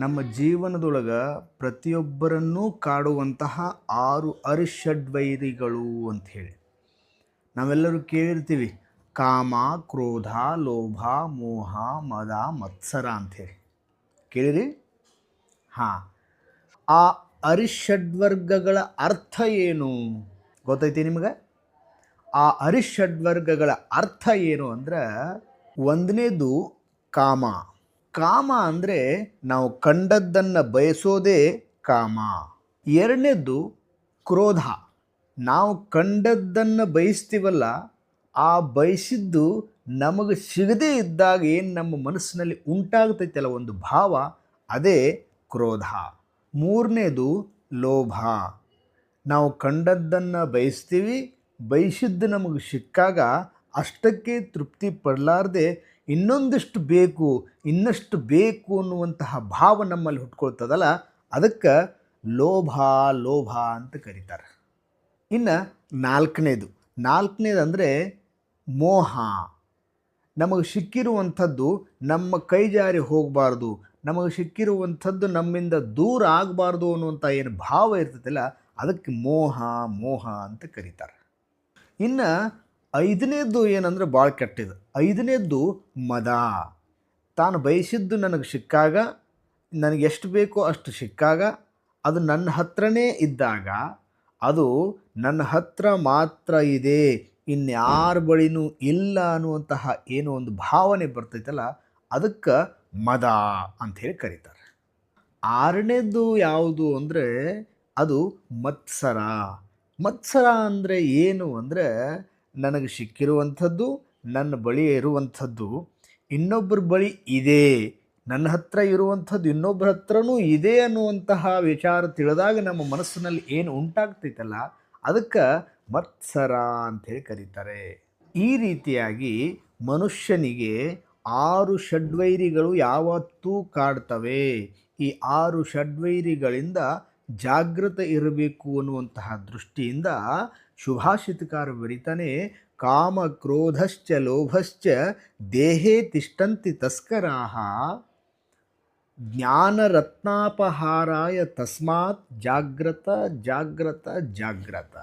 ನಮ್ಮ ಜೀವನದೊಳಗೆ ಪ್ರತಿಯೊಬ್ಬರನ್ನೂ ಕಾಡುವಂತಹ ಆರು ಅರಿಷಡ್ವೈರಿಗಳು ಅಂಥೇಳಿ. ನಾವೆಲ್ಲರೂ ಕೇಳಿರ್ತೀವಿ, ಕಾಮ, ಕ್ರೋಧ, ಲೋಭ, ಮೋಹ, ಮದ, ಮತ್ಸರ ಅಂಥೇಳಿ. ಕೇಳಿರಿ? ಹಾಂ. ಆ ಅರಿಷಡ್ವರ್ಗಗಳ ಅರ್ಥ ಏನು? ಗೊತ್ತೈತಿ ನಿಮಗೆ? ಆ ಅರಿಷಡ್ವರ್ಗಗಳ ಅರ್ಥ ಏನು ಅಂದ್ರೆ, ಒಂದನೇದು ಕಾಮ. ಕಾಮ ಅಂದರೆ ನಾವು ಕಂಡದ್ದನ್ನು ಬಯಸೋದೇ ಕಾಮ. ಎರಡನೇದು ಕ್ರೋಧ. ನಾವು ಕಂಡದ್ದನ್ನು ಬಯಸ್ತೀವಲ್ಲ, ಆ ಬಯಸಿದ್ದು ನಮಗೆ ಸಿಗದೇ ಇದ್ದಾಗ ಏನು ನಮ್ಮ ಮನಸ್ಸಿನಲ್ಲಿ ಉಂಟಾಗ್ತೈತಲ್ಲ ಒಂದು ಭಾವ, ಅದೇ ಕ್ರೋಧ. ಮೂರನೇದು ಲೋಭ. ನಾವು ಕಂಡದ್ದನ್ನು ಬಯಸ್ತೀವಿ, ಬಯಸಿದ್ದು ನಮಗೆ ಸಿಕ್ಕಾಗ ಅಷ್ಟಕ್ಕೆ ತೃಪ್ತಿ ಪಡಲಾರ್ದೆ ಇನ್ನೊಂದಿಷ್ಟು ಬೇಕು, ಇನ್ನಷ್ಟು ಬೇಕು ಅನ್ನುವಂತಹ ಭಾವ ನಮ್ಮಲ್ಲಿ ಹುಟ್ಕೊಳ್ತದಲ್ಲ, ಅದಕ್ಕೆ ಲೋಭ ಲೋಭ ಅಂತ ಕರೀತಾರೆ. ಇನ್ನು ನಾಲ್ಕನೇದು. ನಾಲ್ಕನೇದು ಅಂದರೆ ಮೋಹ. ನಮಗೆ ಸಿಕ್ಕಿರುವಂಥದ್ದು ನಮ್ಮ ಕೈ ಜಾರಿ ಹೋಗಬಾರ್ದು, ನಮಗೆ ಸಿಕ್ಕಿರುವಂಥದ್ದು ನಮ್ಮಿಂದ ದೂರ ಆಗಬಾರ್ದು ಅನ್ನುವಂಥ ಏನು ಭಾವ ಇರ್ತೈತಲ್ಲ ಅದಕ್ಕೆ ಮೋಹ ಮೋಹ ಅಂತ ಕರೀತಾರೆ. ಇನ್ನು ಐದನೇದ್ದು ಏನಂದ್ರೆ ಭಾಳ ಕೆಟ್ಟಿದ್ದು ಐದನೇದ್ದು ಮದ. ತಾನು ಬಯಸಿದ್ದು ನನಗೆ ಸಿಕ್ಕಾಗ ನನಗೆ ಎಷ್ಟು ಬೇಕೋ ಅಷ್ಟು ಸಿಕ್ಕಾಗ ಅದು ನನ್ನ ಹತ್ರನೇ ಇದ್ದಾಗ ಅದು ನನ್ನ ಹತ್ರ ಮಾತ್ರ ಇದೆ, ಇನ್ಯಾರ ಬಳಿನೂ ಇಲ್ಲ ಅನ್ನುವಂತಹ ಏನೋ ಒಂದು ಭಾವನೆ ಬರ್ತೈತಲ್ಲ, ಅದಕ್ಕೆ ಮದ ಅಂಥೇಳಿ ಕರೀತಾರೆ. ಆರನೇದು ಯಾವುದು ಅಂದರೆ ಅದು ಮತ್ಸರ. ಮತ್ಸರ ಅಂದರೆ ಏನು ಅಂದರೆ ನನಗೆ ಸಿಕ್ಕಿರುವಂಥದ್ದು, ನನ್ನ ಬಳಿ ಇರುವಂಥದ್ದು ಇನ್ನೊಬ್ಬರ ಬಳಿ ಇದೆ. ನನ್ನ ಹತ್ರ ಇರುವಂಥದ್ದು ಇನ್ನೊಬ್ಬರ ಹತ್ರನೂ ಇದೆ ಅನ್ನುವಂತಹ ವಿಚಾರ ತಿಳಿದಾಗ ನಮ್ಮ ಮನಸ್ಸಿನಲ್ಲಿ ಏನು ಉಂಟಾಗ್ತೈತಲ್ಲ, ಅದಕ್ಕೆ ಮತ್ಸರ ಅಂಥೇಳಿ ಕರೀತಾರೆ. ಈ ರೀತಿಯಾಗಿ ಮನುಷ್ಯನಿಗೆ ಆರು ಷಡ್ವೈರಿಗಳು ಯಾವತ್ತೂ ಕಾಡ್ತವೆ. ಈ ಆರು ಷಡ್ವೈರಿಗಳಿಂದ ಜಾಗೃತ ಇರಬೇಕು ಅನ್ನುವಂತಹ ದೃಷ್ಟಿಯಿಂದ ಶುಭಾಷಿತಕಾರ ಬರಿತಾನೆ, ಕಾಮ ಕ್ರೋಧಶ್ಚ ಲೋಭಶ್ಚ ದೇಹೇ ತಿಷ್ಟಂತಿ ತಸ್ಕರಾಹ, ಜ್ಞಾನರತ್ನಾಪಹಾರಾಯ ತಸ್ಮಾತ್ ಜಾಗ್ರತ ಜಾಗ್ರತ ಜಾಗ್ರತ.